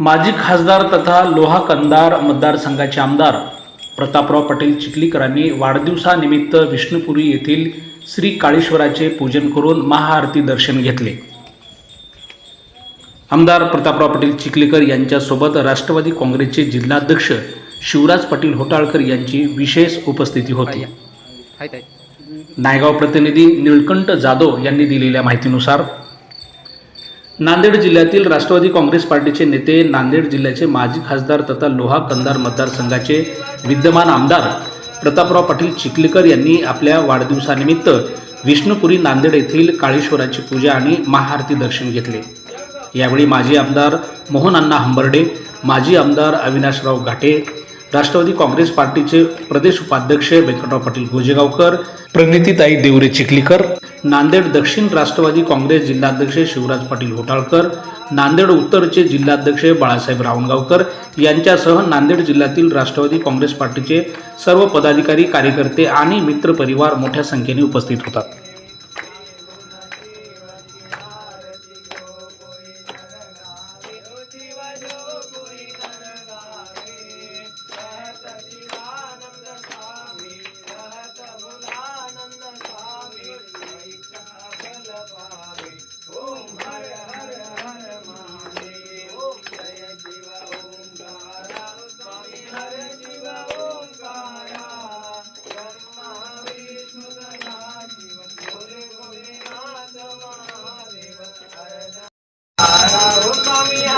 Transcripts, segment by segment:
माजी खासदार तथा लोहा कंदार मतदारसंघाचे आमदार प्रतापराव पटेल चिखलीकरांनी वाढदिवसानिमित्त विष्णुपुरी येथील श्री काळेश्वराचे पूजन करून महाआरती दर्शन घेतले. आमदार प्रतापराव पटेल चिखलीकर यांच्यासोबत राष्ट्रवादी काँग्रेसचे जिल्हाध्यक्ष शिवराज पाटील होटाळकर यांची विशेष उपस्थिती होती. नायगाव प्रतिनिधी निळकंठ जाधव यांनी दिलेल्या माहितीनुसार नांदेड जिल्ह्यातील राष्ट्रवादी काँग्रेस पार्टीचे नेते नांदेड जिल्ह्याचे माजी खासदार तथा लोहा कंदार मतदारसंघाचे विद्यमान आमदार प्रतापराव पाटील चिखलीकर यांनी आपल्या वाढदिवसानिमित्त विष्णुपुरी नांदेड येथील काळेश्वराची पूजा आणि महाआरती दर्शन घेतले. यावेळी माजी आमदार मोहन अण्णा हंबर्डे माजी आमदार अविनाशराव घाटे राष्ट्रवादी काँग्रेस पार्टीचे प्रदेश उपाध्यक्ष व्यंकटराव पाटील गोजेगावकर प्रणितीताई देवरे चिखलीकर नांदेड दक्षिण राष्ट्रवादी काँग्रेस जिल्हाध्यक्ष शिवराज पाटील होटाळकर नांदेड उत्तरचे जिल्हाध्यक्ष बाळासाहेब रावणगावकर यांच्यासह नांदेड जिल्ह्यातील राष्ट्रवादी काँग्रेस पार्टीचे सर्व पदाधिकारी कार्यकर्ते आणि मित्रपरिवार मोठ्या संख्येने उपस्थित होतात.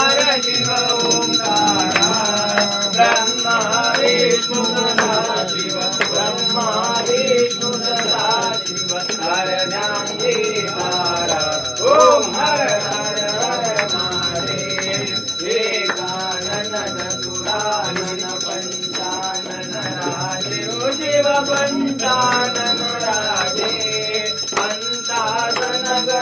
I'm not gonna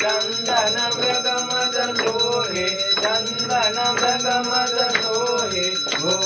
ಚಂದನ ಮೃಗ ಮದ ಸೋಹೆ ಚಂದನ ಮೃಗ ಮದ ಸೋಹೆ ಗೋ